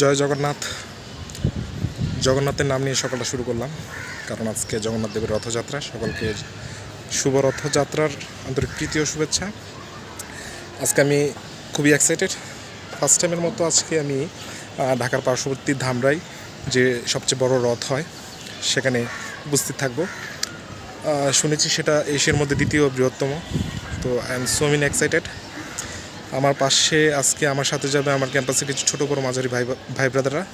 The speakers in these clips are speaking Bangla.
জয় জগন্নাথ। জগন্নাথের নাম নিয়ে সকালটা শুরু করলাম, কারণ আজকে জগন্নাথ দেবের রথযাত্রা। সকলকে শুভ রথযাত্রার আন্তরিক ও শুভেচ্ছা। আজকে আমি খুবই এক্সাইটেড ফার্স্ট টাইমের মতো আজকে আমি ঢাকার পার্শ্ববর্তী ধামরাই যে সবচেয়ে বড় রথ হয়, সেখানে উপস্থিত থাকব। শুনেছি সেটা এশিয়ার মধ্যে দ্বিতীয় বৃহত্তম। তো I am so mean excited আমার পাশে আজকে আমার সাথে যাবে আমার ক্যাম্পাসে কিছু ছোটো বড় মাঝারি ভাই ভাই ব্রাদাররা।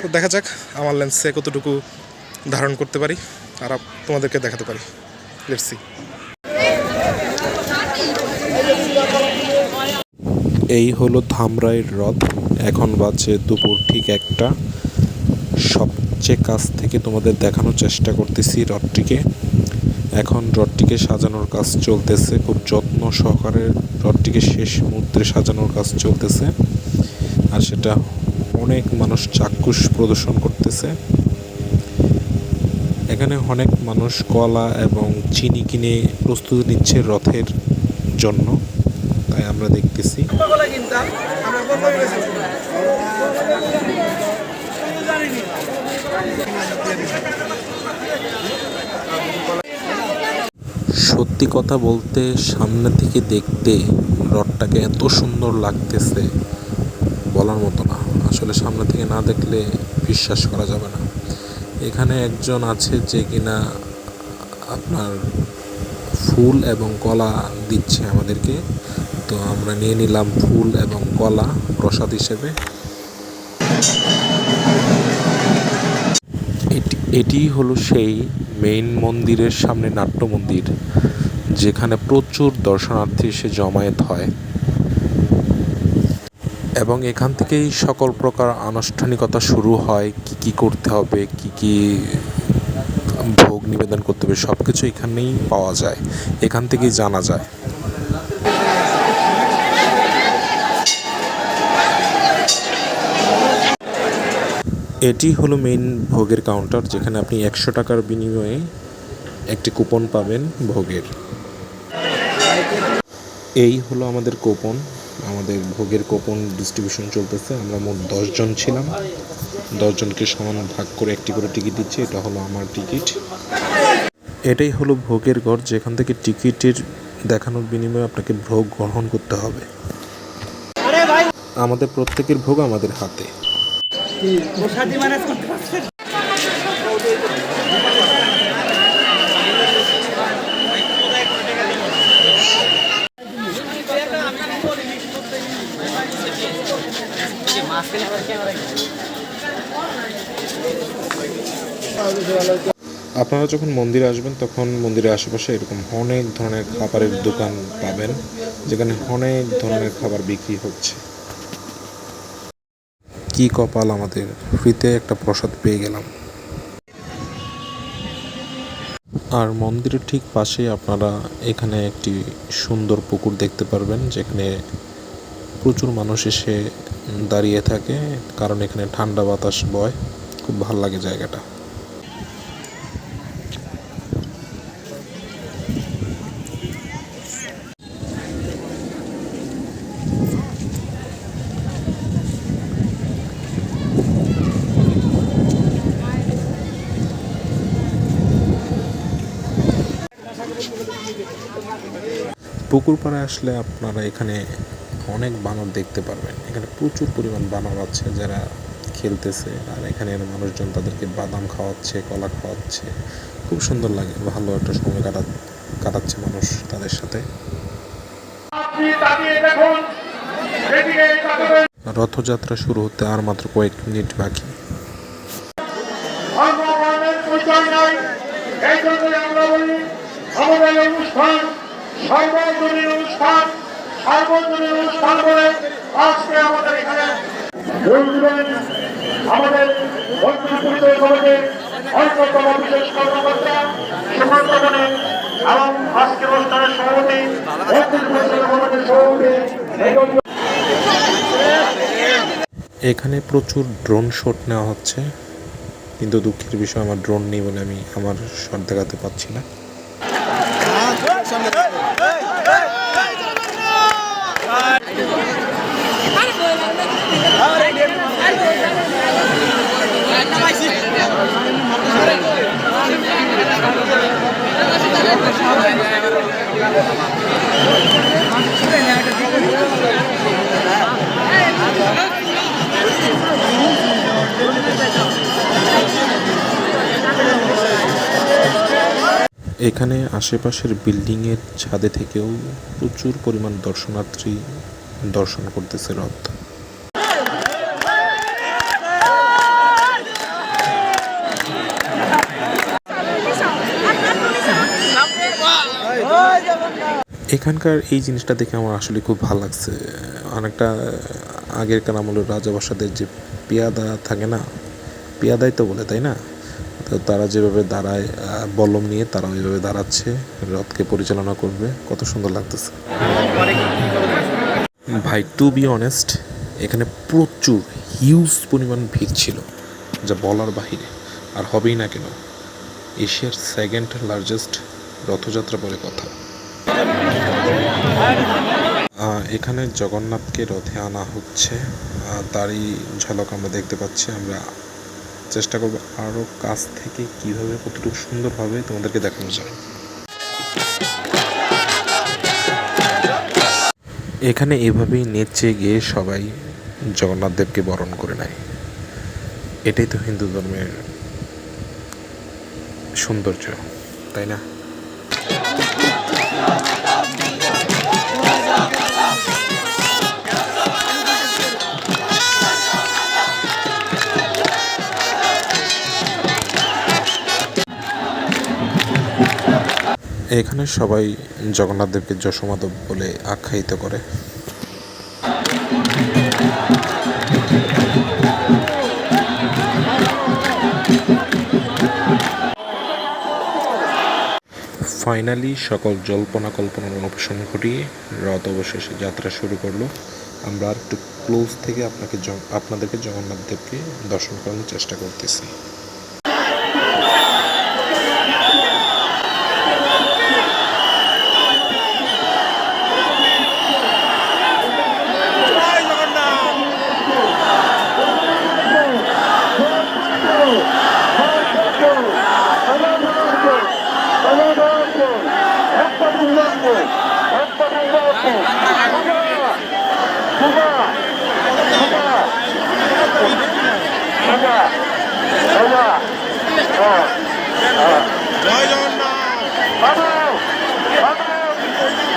তো দেখা যাক, আমার লেন্সে কতটুকু ধারণ করতে পারি আর তোমাদেরকে দেখাতে পারি। লেটসি এই হলো ধামরাইয়ের রথ। এখন বাজে দুপুর ঠিক একটা। সবচেয়ে কাছ থেকে তোমাদের দেখানোর চেষ্টা করতেছি রথটিকে। এখন রথটিকে সাজানোর কাজ চলতেছে। খুব যত্ন সহকারে রথটিকে শেষ মুহূর্তে সাজানোর কাজ চলতেছে। আর সেটা অনেক মানুষ চাক্ষুষ প্রদর্শন করতেছে। এখানে অনেক মানুষ কলা এবং চিনি কিনে প্রস্তুতি নিচ্ছে রথের জন্য। তাই আমরা দেখতেছি কত গেছি সত্যি কথা বলতে সামনে থেকে দেখতে রথটাকে এত সুন্দর লাগতেছে বলার মতো না। আসলে সামনে থেকে না দেখলে বিশ্বাস করা যাবে না। এখানে একজন আছে যে কিনা আপনার ফুল এবং কলা দিচ্ছে আমাদেরকে। তো আমরা নিয়ে নিলাম ফুল এবং কলা প্রসাদ হিসেবে। এটি হলো সেই মেইন মন্দিরের সামনে নাট্য মন্দির যেখানে প্রচুর দর্শনার্থী এসে জমায়েত হয়। এবং এখান থেকেই সকল প্রকার আনুষ্ঠানিকতা শুরু হয়, কি কি করতে হবে, কি কি ভোগ নিবেদন করতে হবে সব কিছু এখানেই পাওয়া যায়, এখান থেকেই জানা যায়। এটি হলো মেইন ভোগের কাউন্টার যেখানে আপনি একশো টাকার বিনিময়ে একটি কুপন পাবেন ভোগের। এই হলো আমাদের কুপন, আমাদের ভোগের কুপন ডিস্ট্রিবিউশন চলতেছে। আমরা মোট দশজন ছিলাম। দশজনকে সমান ভাগ করে একটি করে টিকিট দিচ্ছে, এটা হলো আমার টিকিট এটাই হলো ভোগের ঘর যেখান থেকে টিকিটের দেখানোর বিনিময়ে আপনাকে ভোগ গ্রহণ করতে হবে। আমাদের প্রত্যেকের ভোগ আমাদের হাতে প্রসাদি ম্যানেজ করতে পারছেন আপনারা যখন মন্দিরে আসবেন, তখন মন্দিরের আশেপাশে এরকম অনেক ধরনের খাবারের দোকান পাবেন, যেখানে অনেক ধরনের খাবার বিক্রি হচ্ছে। কি কপাল আমাদের! ফ্রিতে একটা প্রসাদ পেয়ে গেলাম। আর মন্দিরের ঠিক পাশে আপনারা এখানে একটি সুন্দর পুকুর দেখতে পারবেন, যেখানে প্রচুর মানুষ এসে দাঁড়িয়ে থাকে, কারণ এখানে ঠান্ডা বাতাস বয়। খুব ভালো লাগে জায়গাটা। পুকুর পাড়ে আসলে আপনারা এখানে অনেক বানর দেখতে পারবেন। এখানে প্রচুর পরিমাণ বানর আছে যারা খেলতেছে আর এখানের মানুষজন তাদেরকে বাদাম খাওয়াচ্ছে কলা খাওয়াচ্ছে। খুব সুন্দর লাগে ভালো একটা সময় কাটা কাটাচ্ছে মানুষ তাদের সাথে। রথযাত্রা শুরু হতে আর মাত্র কয়েক মিনিট বাকি। আমাদের অনুষ্ঠান সর্বজনীন অনুষ্ঠান। সার্বজনীন অনুষ্ঠান বলে আজকে আমাদের এখানে আমাদের বন্ধু কমিটির অন্যতম বিশেষ কর্মকর্তা সুমন্ত মনে এবং আজকের অনুষ্ঠানের সভাপতি বন্ধু কমিটির সভাপতি এখানে প্রচুর ড্রোন শট নেওয়া হচ্ছে কিন্তু দুঃখের বিষয় আমার ড্রোন নেই বলে আমি আমার শট দেখাতে পারছি না। এখানে আশেপাশের বিল্ডিংয়ের ছাদে থেকেও প্রচুর পরিমাণ দর্শনার্থী দর্শন করতেছে রথ। এখানকার এই জিনিসটা দেখে আমার আসলে খুব ভালো লাগছে। অনেকটা আগেরকার আমলের রাজাবাসাদের যে পেয়াদা থাকে না পেয়াদাই তো বলে তাই না? তো তারা যেভাবে দাঁড়ায় আহ, বল্লম নিয়ে তারা ওইভাবে দাঁড়াচ্ছে রথকে পরিচালনা করবে কত সুন্দর লাগতেছে। ভাই টু বি অনেস্ট এখানে প্রচুর হিউজ পরিমাণ ভিড় ছিল যা বলার বাহিরে আর হবেই না কেন। এশিয়ার সেকেন্ড লার্জেস্ট রথযাত্রা বলে কথা। এখানে জগন্নাথকে রথে আনা হচ্ছে। তারই ঝলক আমরা দেখতে পাচ্ছি। আমরা চেষ্টা করব আরও কাছ থেকে কীভাবে কতটুকু সুন্দরভাবে তোমাদেরকে দেখানো যায় এখানে এভাবেই নেচে গিয়ে সবাই জগন্নাথ দেবকে বরণ করে নেয়। এটাই তো হিন্দু ধর্মের সৌন্দর্য, তাই না? এখানে সবাই জগন্নাথ দেবকে যশোমাধব বলে আখ্যায়িত করে। ফাইনালি সকল জল্পনা কল্পনার অনপসন ঘটিয়ে রথ অবশেষে যাত্রা শুরু করল। আমরা একটু ক্লোজ থেকে আপনাকে আপনাদেরকে জগন্নাথ দেবকে দর্শন করানোর চেষ্টা করতেছি।